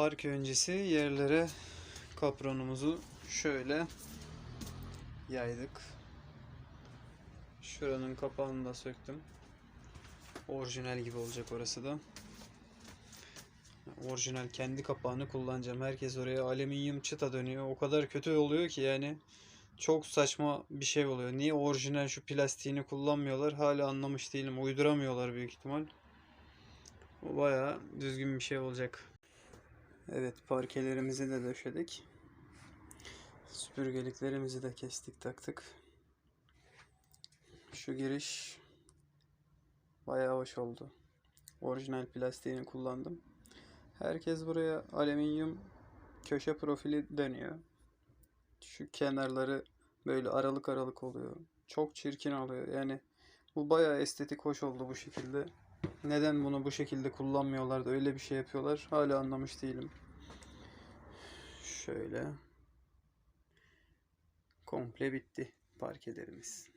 Park öncesi yerlere kapronumuzu şöyle yaydık. Şuranın kapağını da söktüm. Orijinal gibi olacak orası da. Orijinal kendi kapağını kullanacağım. Herkes oraya alüminyum çıta dönüyor. O kadar kötü oluyor ki yani çok saçma bir şey oluyor. Niye orijinal şu plastiğini kullanmıyorlar? Hala anlamış değilim. Uyduramıyorlar büyük ihtimal. O bayağı düzgün bir şey olacak. Evet parkelerimizi de döşedik. Süpürgeliklerimizi de kestik taktık. Şu giriş bayağı hoş oldu. Orijinal plastiğini kullandım. Herkes buraya alüminyum köşe profili deniyor. Şu kenarları böyle aralık aralık oluyor. Çok çirkin oluyor. Yani bu bayağı estetik hoş oldu bu şekilde. Neden bunu bu şekilde kullanmıyorlar da öyle bir şey yapıyorlar hala anlamış değilim. Şöyle. Komple bitti parkelerimiz.